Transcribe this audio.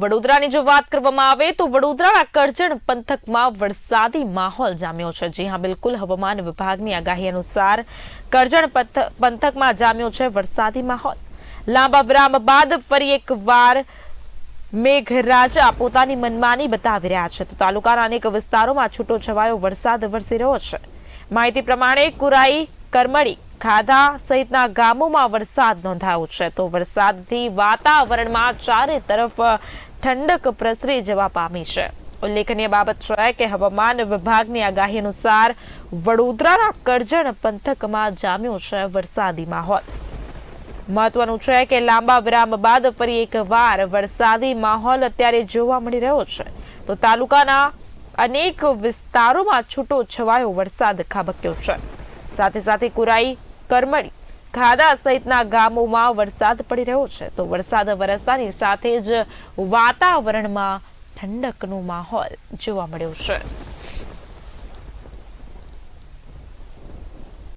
વડોદરાની જો વાત કરવામાં આવે તો વડોદરાના કરજણ પંથકમાં વરસાદી માહોલ જામ્યો છે. જી હા, બિલકુલ. હવામાન વિભાગની આગાહી અનુસાર કરજણ પંથકમાં જામ્યો છે વરસાદી માહોલ. લાંબા વિરામ બાદ ફરી એકવાર મેઘરાજા પોતાની મનમાની બતાવી રહ્યા છે. તો તાલુકાના અનેક વિસ્તારોમાં છૂટો છવાયો વરસાદ વરસી રહ્યો છે. માહિતી પ્રમાણે કુરાઈ કરમડી ખાધા સહિતના ગામોમાં વરસાદ નોંધાયો છે. તો વરસાદથી વાતાવરણમાં ચારે તરફ ઠંડક પ્રસરી જવા પામી છે. ઉલ્લેખનીય બાબત છે કે હવામાન વિભાગની આગાહી અનુસાર વડોદરાના કરજણ પંથકમાં જામ્યો છે વરસાદી માહોલ મહત્વનું છે કે લાંબા વિરામ બાદ ફરી એકવાર વરસાદી માહોલ અત્યારે જોવા મળી રહ્યો છે. તો તાલુકાના અનેક વિસ્તારોમાં છૂટો છવાયો વરસાદ ખાબક્યો છે. સાથે સાથે કુરાઈ કરમડી ખાધા સહિતના ગામોમાં વરસાદ પડી રહ્યો છે. તો વરસાદ વરસતાની સાથે જ વાતાવરણમાં ઠંડકનો માહોલ જોવા મળ્યો છે.